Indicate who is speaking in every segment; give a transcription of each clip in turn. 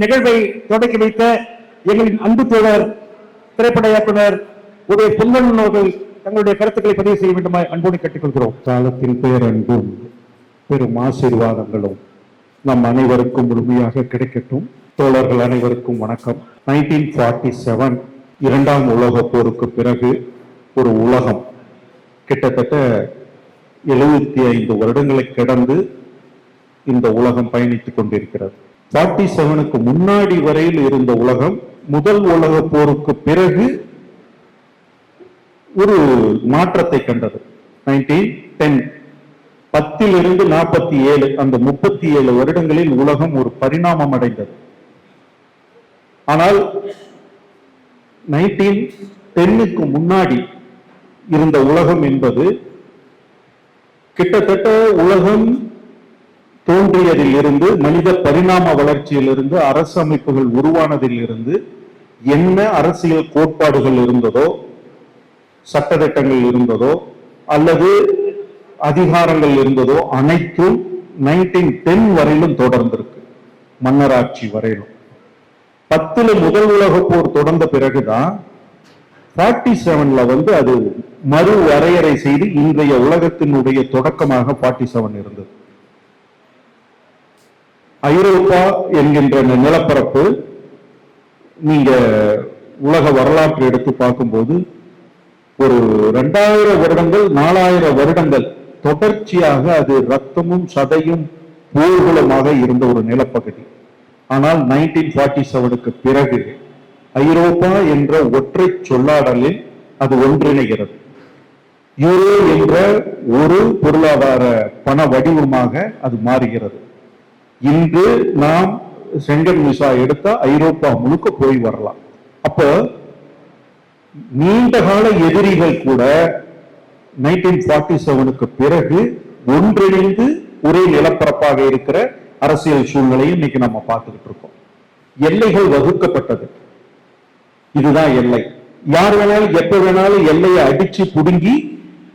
Speaker 1: நிகழ்வை தொடக்கி வைத்த எங்களின் அன்பு தோழர் திரைப்பட இயக்குனர் உடைய பொன்வன் அவர்கள் தங்களுடைய கருத்துக்களை பதிவு செய்ய வேண்டுமா அன்போடு கேட்டுக்கொள்கிறோம்.
Speaker 2: காலத்தின் பேரன்பும் பெரும் ஆசீர்வாதங்களும் நம் அனைவருக்கும் முழுமையாக கிடைக்கட்டும். தோழர்கள் அனைவருக்கும் வணக்கம். நைன்டீன் ஃபார்ட்டி செவன் இரண்டாம் உலக போருக்கு பிறகு ஒரு உலகம். கிட்டத்தட்ட எழுபத்தி ஐந்து வருடங்களை கடந்து இந்த உலகம் பயணித்துக் கொண்டிருக்கிறது. ஃபார்ட்டி செவனுக்கு முன்னாடி வரையில் இருந்த உலகம் முதல் உலக போருக்கு பிறகு ஒரு மாற்றத்தை கண்டது. நைன்டீன் டென் பத்திலிருந்து நாற்பத்தி ஏழு அந்த முப்பத்தி ஏழு வருடங்களில் உலகம் ஒரு பரிணாமம் அடைந்தது. ஆனால் நைன்டீன் டென்னுக்கு முன்னாடி இருந்த உலகம் என்பது கிட்டத்தட்ட உலகம் தோன்றியதில் இருந்து மனித பரிணாம வளர்ச்சியிலிருந்து அரசு அமைப்புகள் உருவானதில் இருந்து என்ன அரசியல் கோட்பாடுகள் இருந்ததோ சட்டத்திட்டங்கள் இருந்ததோ அல்லது அதிகாரங்கள் இருந்ததோ அனைத்தும் நைன்டீன் டென் வரையிலும் தொடர்ந்திருக்கு. மன்னராட்சி வரையிலும். பத்துல முதல் உலக போர் தொடர்ந்த பிறகுதான் ஃபார்ட்டி செவன்ல வந்து அது மறு வரையறை செய்து இன்றைய உலகத்தினுடைய தொடக்கமாக ஃபார்ட்டி செவன் இருந்தது. ஐரோப்பா என்கின்ற இந்த நிலப்பரப்பு நீங்க உலக வரலாற்று எடுத்து பார்க்கும்போது ஒரு ரெண்டாயிரம் வருடங்கள் நாலாயிரம் வருடங்கள் தொடர்ச்சியாக அது ரத்தமும் சதையும் போர்களுமாக இருந்த ஒரு நிலப்பகுதி. ஆனால் நைன்டீன் ஃபார்ட்டி செவனுக்கு பிறகு ஐரோப்பா என்ற ஒற்றை சொல்லாடலில் அது ஒன்றிணைகிறது. யூரோ என்ற ஒரு பொருளாதார பண வடிவமாக அது மாறுகிறது. இன்று நாம் செங்கன் விசா எடுத்தா ஐரோப்பா முழுக்க போய் வரலாம். அப்போ நீண்ட கால எதிரிகள் கூட நைன்டீன் ஃபார்ட்டி செவனுக்கு பிறகு ஒன்றிணைந்து ஒரே நிலப்பரப்பாக இருக்கிற அரசியல் சூழ்நிலையை இன்னைக்கு நம்ம பார்த்துக்கிட்டு இருக்கோம். எல்லைகள் வகுக்கப்பட்டது. இதுதான் எல்லை. யார் வேணாலும் எப்ப வேணாலும் எல்லையை அடிச்சு புடுங்கி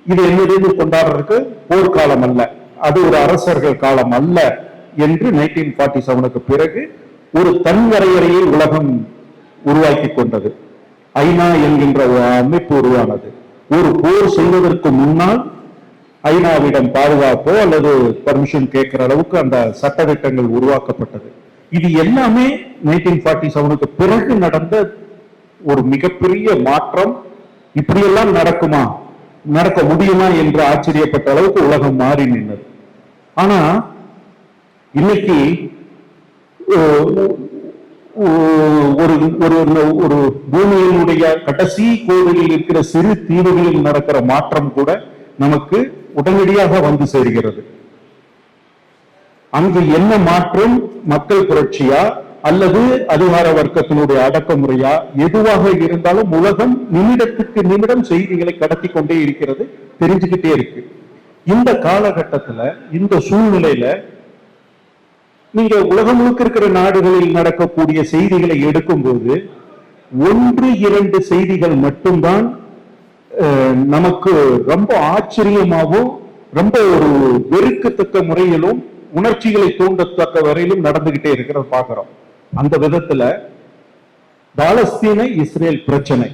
Speaker 2: இது என்னது கொண்டாடுறதுக்கு போர்க்காலம் அல்ல. அது ஒரு அரசர்கள் காலம் அல்ல. என்று நைன்டீன் ஃபார்ட்டி செவனுக்கு பிறகு ஒரு தன் வரையறையை உலகம் உருவாக்கி கொண்டது. ஐநா என்கின்ற ஒரு அமைப்பு உருவானது. ஒரு போர் செய்வதற்கு முன்னால் ஐநாவிடம் பாதுகாப்போ அல்லது பர்மிஷன் கேட்கிற அளவுக்கு அந்த சட்டத்திட்டங்கள் உருவாக்கப்பட்டது. இது எல்லாமே நைன்டீன் ஃபார்ட்டி செவனுக்கு பிறகு நடந்த ஒரு மிகப்பெரிய மாற்றம். இப்படியெல்லாம் நடக்குமா? நடக்க முடியுமா என்று ஆச்சரியப்பட்ட அளவுக்கு உலகம் மாறி நின்றது. ஆனா இன்னைக்கு ஒரு ஒரு ஒரு பூமியினுடைய கடைசி கோவிலில் இருக்கிற சிறு தீவுகளில் நடக்கிற மாற்றம் கூட நமக்கு உடனடியாக வந்து சேர்கிறது. அங்கு என்ன மாற்றம்? மக்கள் புரட்சியா? அல்லது அதிகார வர்க்கத்தினுடைய அடக்குமுறையா? எதுவாக இருந்தாலும் உலகம் நிமிடத்துக்கு நிமிடம் செய்திகளை கடத்தி கொண்டே இருக்கிறது தெரிஞ்சுக்கிட்டே இருக்கு. இந்த காலகட்டத்துல இந்த சூழ்நிலையில நீங்க உலகம் முழுக்க இருக்கிற நாடுகளில் நடக்கக்கூடிய செய்திகளை எடுக்கும்போது ஒன்று இரண்டு செய்திகள் மட்டும்தான் நமக்கு ரொம்ப ஆச்சரியமாகவும் ரொம்ப ஒரு வெறுக்கத்தக்க முறையிலும் உணர்ச்சிகளை தூண்டத்தக்க வரையிலும் நடந்துகிட்டே இருக்கிறத பாக்குறோம் அந்த விதத்துல பாலஸ்தீன இஸ்ரேல் பிரச்சனை.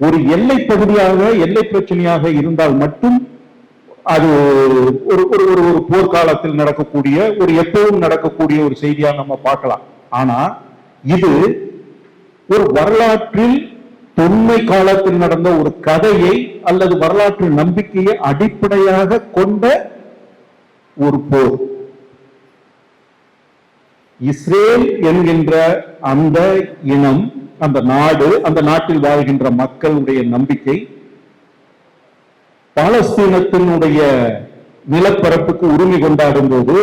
Speaker 2: ஒரு எல்லை பகுதியாக எல்லை பிரச்சனையாக இருந்தால் மட்டும் அது ஒரு ஒரு ஒரு ஒரு போர்க்காலத்தில் நடக்கக்கூடிய ஒரு எப்பவும் நடக்கக்கூடிய ஒரு செய்தியா நம்ம பார்க்கலாம். ஆனா இது ஒரு வரலாற்றில் தொன்மை காலத்தில் நடந்த ஒரு கதையை அல்லது வரலாற்று நம்பிக்கையை அடிப்படையாக கொண்ட ஒரு போர். இஸ்ரேல் என்கின்ற அந்த இனம் அந்த நாடு அந்த நாட்டில் வாழ்கின்ற மக்களுடைய நம்பிக்கை பாலஸ்தீனத்தினுடைய நிலப்பரப்புக்கு உரிமை கொண்டாடும் போது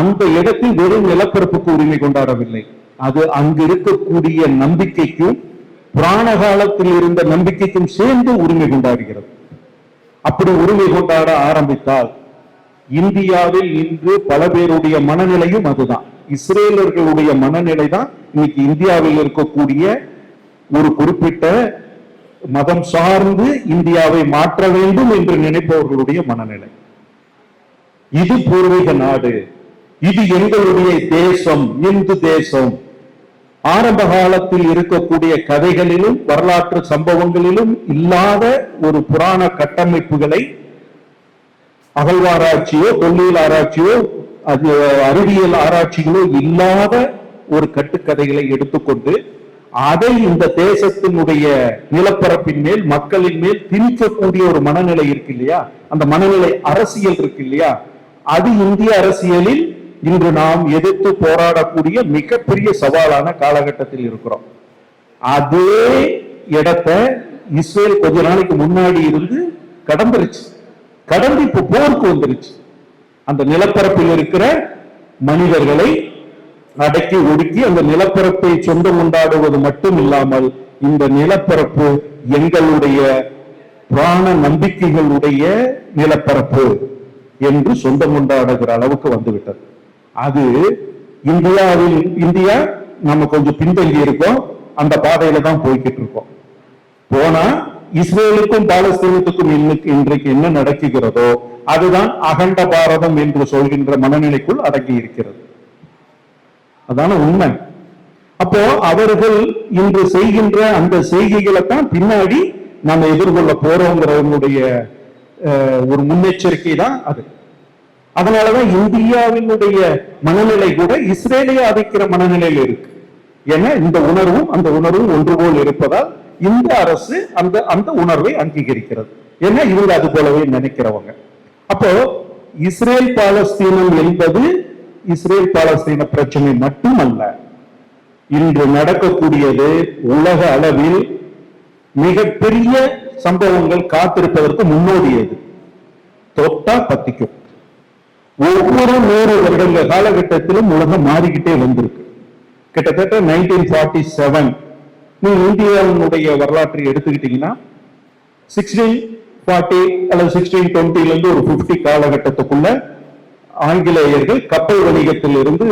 Speaker 2: அந்த இடத்தில் வெறும் நிலப்பரப்புக்கு உரிமை கொண்டாடவில்லை. அது அங்கு இருக்கக்கூடிய நம்பிக்கைக்கும் புராண காலத்தில் இருந்த நம்பிக்கைக்கும் சேர்ந்து உரிமை கொண்டாடுகிறது. அப்படி உரிமை கொண்டாட ஆரம்பித்தால் இந்தியாவில் இன்று பல பேருடைய மனநிலையும் அதுதான். இஸ்ரேலர்களுடைய மனநிலை தான் இன்னைக்கு இந்தியாவில் இருக்கக்கூடிய ஒரு குறிப்பிட்ட மதம் சார்ந்து இந்தியாவை மாற்ற வேண்டும் என்று நினைப்பவர்களுடைய மனநிலை. இது பூர்வீக நாடு. இது எங்களுடைய தேசம் இந்து தேசம். ஆரம்ப காலத்தில் இருக்கக்கூடிய கதைகளிலும் வரலாற்று சம்பவங்களிலும் இல்லாத ஒரு புராண கட்டமைப்புகளை அகழ்வாராய்ச்சியோ தொல்லியல் ஆராய்ச்சியோ அது அறிவியல் ஆராய்ச்சிகளோ இல்லாத ஒரு கட்டுக்கதைகளை எடுத்துக்கொண்டு அதை இந்த தேசத்தினுடைய நிலப்பரப்பின் மேல் மக்களின் மேல் திணிக்கக்கூடிய ஒரு மனநிலை இருக்கு இல்லையா? அந்த மனநிலை அரசியல் இருக்கு இல்லையா? அது இந்திய அரசியலில் இன்று நாம் எதிர்த்து போராடக்கூடிய மிகப்பெரிய சவாலான காலகட்டத்தில் இருக்கிறோம். அதே இடத்த இஸ்ரேல் கொஞ்ச நாளைக்கு முன்னாடி இருந்து கடந்துருச்சு. கடந்து இப்போ போருக்கு வந்துருச்சு. அந்த நிலப்பரப்பில் இருக்கிற மனிதர்களை அடக்கி ஒடுக்கி அந்த நிலப்பரப்பை சொந்தம் கொண்டாடுவது மட்டும் இல்லாமல் இந்த நிலப்பரப்பு எங்களுடைய புராண நம்பிக்கைகளுடைய நிலப்பரப்பு என்று சொந்தம் கொண்டாடுகிற அளவுக்கு வந்துவிட்டது. அது இந்தியாவில் இந்தியா நம்ம கொஞ்சம் பின்தங்கி இருக்கோம். அந்த பாதையில தான் போய்கிட்டு இருக்கோம். போனா இஸ்ரேலுக்கும் பாலஸ்தீனத்துக்கும் இன்னைக்கு இன்றைக்கு என்ன நடக்குகிறதோ அதுதான் அகண்ட பாரதம் என்று சொல்கின்ற மனநிலைக்குள் அடங்கி இருக்கிறது. அதான உண்மை. அப்போ அவர்கள் இன்று செய்கின்ற அந்த செய்கைகளை தான் பின்னாடி நம்ம எதிர்கொள்ள போறோங்கிறவங்களுடைய அஹ், ஒரு முன்னெச்சரிக்கை தான் அது. அதனாலதான் இந்தியாவினுடைய மனநிலை கூட இஸ்ரேலை ஆதிக்கிற மனநிலையில் இருக்கு. ஏன்னா இந்த உணர்வும் அந்த உணர்வும் ஒன்றுபோல் இருப்பதால் இந்த அரசு அந்த அந்த உணர்வை அங்கீகரிக்கிறது. ஏன்னா இவங்க அது போலவே நினைக்கிறவங்க. அப்போ இஸ்ரேல் பாலஸ்தீனம் என்பது இஸ்ரேல் பாலஸ்தீன பிரச்சனை மட்டுமல்ல இன்று நடக்கக்கூடியது உலக அளவில் மிகப்பெரிய சம்பவங்கள் காத்திருப்பதற்கு முன்னோடியது. தொட்டா பத்திக்கும். ஒவ்வொரு நூறு வருடங்க காலகட்டத்திலும் உலகம் மாறிக்கிட்டே வந்திருக்கு. கிட்டத்தட்ட நைன்டீன் ஃபார்ட்டி செவன் நீ இந்தியாவினுடைய வரலாற்றை எடுத்துக்கிட்டீங்கன்னா சிக்ஸ்டீன் ஃபார்ட்டி அல்லது சிக்ஸ்டீன் டுவெண்ட்டில இருந்து ஒரு ஃபிஃப்டி காலகட்டத்துக்குள்ள ஆங்கிலேயர்கள் கப்பல் வணிகத்தில் இருந்து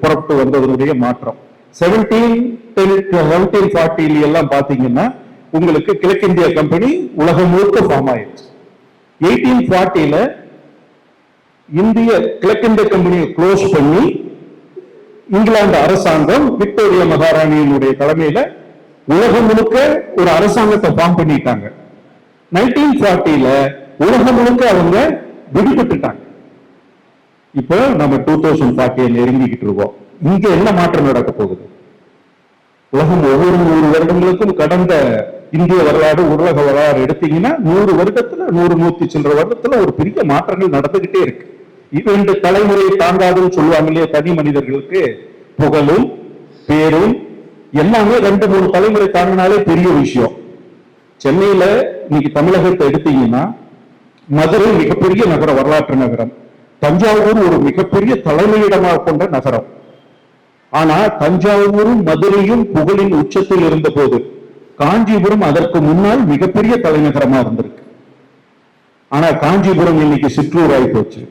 Speaker 2: புறப்பட்டு வந்ததனுடைய மாற்றம். செவன்டீன் டென் செவன்டீன் ஃபார்ட்டில எல்லாம் பாத்தீங்கன்னா உங்களுக்கு கிழக்கிந்திய கம்பெனி உலகம் முழுக்க ஃபார்ம் ஆயிடுச்சு. எயிட்டீன் ஃபார்ட்டில இந்திய கிழக்கிந்திய கம்பெனியை க்ளோஸ் பண்ணி இங்கிலாந்து அரசாங்கம் விக்டோரியா மகாராணியினுடைய தலைமையில உலகம் முழுக்க ஒரு அரசாங்கத்தை ஃபார்ம் பண்ணிட்டாங்க. நைன்டீன் ஃபார்ட்டில உலகம் முழுக்க அவங்க விடுபட்டுட்டாங்க. இப்போ நம்ம டூ தௌசண்ட் ஃபார்ட்டியை நெருங்கிக்கிட்டு இருக்கோம். இங்க என்ன மாற்றம் நடக்க போகுது? உலகம் ஒவ்வொரு நூறு வருடங்களுக்கும் கடந்த இந்திய வரலாறு உலக வரலாறு எடுத்தீங்கன்னா நூறு வருடத்துல நூறு நூத்தி சில்லற வருடத்துல ஒரு பெரிய மாற்றங்கள் நடந்துகிட்டே இருக்கு. இரண்டு தலைமுறையை தாங்காதுன்னு சொல்லுவாங்க இல்லையா தனி மனிதர்களுக்கு? புகழும் பேரும் எல்லாமே ரெண்டு மூணு தலைமுறை தாங்கினாலே பெரிய விஷயம். சென்னையில இன்னைக்கு தமிழகத்தை எடுத்தீங்கன்னா மதுரை மிகப்பெரிய நகரம் வரலாற்று நகரம். தஞ்சாவூர் ஒரு மிகப்பெரிய தலைமையிடமாக கொண்ட நகரம். ஆனா தஞ்சாவூரும் மதுரையும் புகழின் உச்சத்தில் இருந்த போது காஞ்சிபுரம் அதற்கு முன்னால் மிகப்பெரிய தலைநகரமா இருந்திருக்கு. ஆனா காஞ்சிபுரம் இன்னைக்கு சிற்றூர் ஆகி போச்சு.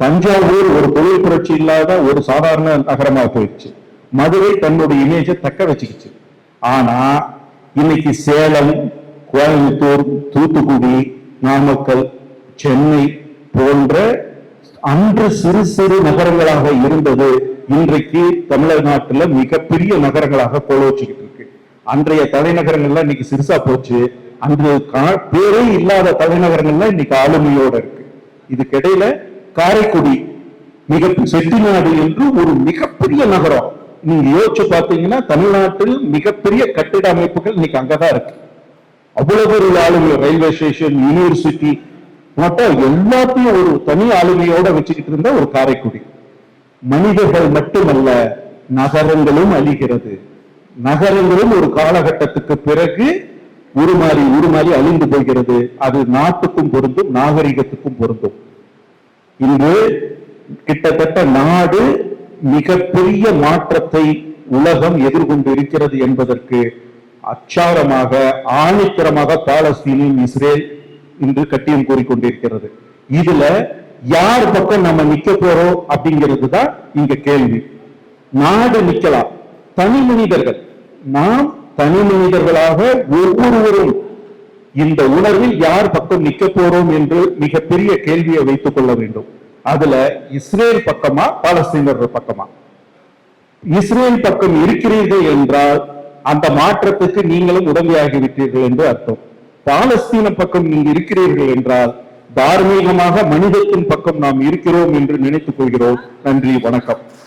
Speaker 2: தஞ்சாவூர் ஒரு தொழில் புரட்சி இல்லாத ஒரு சாதாரண நகரமா போயிடுச்சு. மதுரை தன்னுடைய இமேஜை தக்க வச்சுக்கிச்சு. ஆனா இன்னைக்கு சேலம் கோயம்புத்தூர் தூத்துக்குடி நாமக்கல் சென்னை போன்ற அன்று சிறு சிறு நகரங்களாக இருந்தது. இன்றைக்கு தமிழ்நாட்டுல மிகப்பெரிய நகரங்களாக கோலோச்சுக்கிட்டு இருக்கு. அன்றைய தலைநகரங்கள்லாம் இன்னைக்கு சிறுசா போச்சு. அன்று கா- பேரே இல்லாத தலைநகரங்கள்லாம் இன்னைக்கு ஆளுமையோட இருக்கு. இதுக்கிடையில காரைக்குடி மிக செட்டிநாடு என்று ஒரு மிகப்பெரிய நகரம். நீங்க யோசிச்சு பார்த்தீங்கன்னா தமிழ்நாட்டில் மிகப்பெரிய கட்டிட அமைப்புகள் இன்னைக்கு அங்கதான் இருக்கு. அவ்வளவு ஒரு ஆளுமை ரயில்வே ஸ்டேஷன் யூனிவர்சிட்டி மொத்தம் எல்லாத்தையும் ஒரு தனி ஆளுமையோட வச்சுக்கிட்டு இருந்த ஒரு காரைக்குடி. மனிதர்கள் மட்டுமல்ல நகரங்களும் அழிகிறது. நகரங்களும் ஒரு காலகட்டத்துக்கு பிறகு உருமாறி உருமாறி அழிந்து போகிறது. அது நாட்டுக்கும் பொருந்தும் நாகரிகத்துக்கும் பொருந்தும். இன்று கிட்டத்தட்ட நாடு மிகப்பெரிய மாற்றத்தை உலகம் எதிர்கொண்டு இருக்கிறது என்பதற்கு அச்சாரமாக ஆணித்தரமாக பாலஸ்தீனம் இஸ்ரேல் இன்று கட்டியம் கூறிக்கொண்டிருக்கிறது. இதுல யார் பக்கம் நம்ம நிக்க போறோம் அப்படிங்கிறது தான் இங்க கேள்வி. நாடு நிக்கலாம். தனி மனிதர்கள். நாம் தனி மனிதர்களாக ஒவ்வொருவரும் இந்த உணர்வில் யார் பக்கம் நிக்க போறோம் என்று மிகப்பெரிய கேள்வியை வைத்துக் கொள்ள வேண்டும். அதுல இஸ்ரேல் பக்கமா பாலஸ்தீனர்கள் பக்கமா? இஸ்ரேல் பக்கம் இருக்கிறீர்கள் என்றால் அந்த மாற்றத்துக்கு நீங்களும் உதவியாகிவிட்டீர்கள் என்று அர்த்தம். பாலஸ்தீன பக்கம் நீங்க இருக்கிறீர்கள் என்றால் தார்மீகமாக மனிதத்தின் பக்கம் நாம் இருக்கிறோம் என்று நினைத்துக் கொள்கிறோம். நன்றி வணக்கம்.